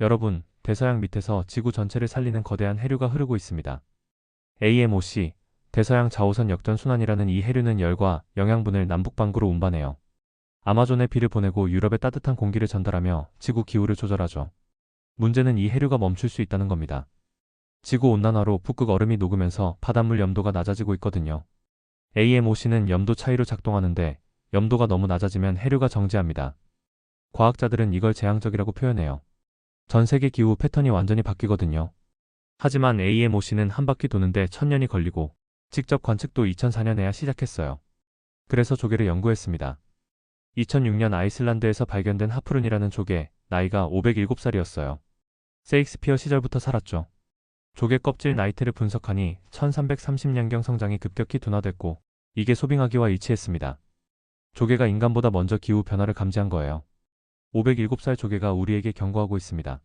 여러분, 대서양 밑에서 지구 전체를 살리는 거대한 해류가 흐르고 있습니다. AMOC, 대서양 자오선 역전 순환이라는 이 해류는 열과 영양분을 남북반구로 운반해요. 아마존에 비를 보내고 유럽에 따뜻한 공기를 전달하며 지구 기후를 조절하죠. 문제는 이 해류가 멈출 수 있다는 겁니다. 지구 온난화로 북극 얼음이 녹으면서 바닷물 염도가 낮아지고 있거든요. AMOC는 염도 차이로 작동하는데 염도가 너무 낮아지면 해류가 정지합니다. 과학자들은 이걸 재앙적이라고 표현해요. 전 세계 기후 패턴이 완전히 바뀌거든요. 하지만 AMOC는 한 바퀴 도는데 천년이 걸리고 직접 관측도 2004년에야 시작했어요. 그래서 조개를 연구했습니다. 2006년 아이슬란드에서 발견된 하프룬이라는 조개, 나이가 507살이었어요. 세익스피어 시절부터 살았죠. 조개 껍질 나이트를 분석하니 1330년경 성장이 급격히 둔화됐고 이게 소빙하기와 일치했습니다. 조개가 인간보다 먼저 기후 변화를 감지한 거예요. 507살 조개가 우리에게 경고하고 있습니다.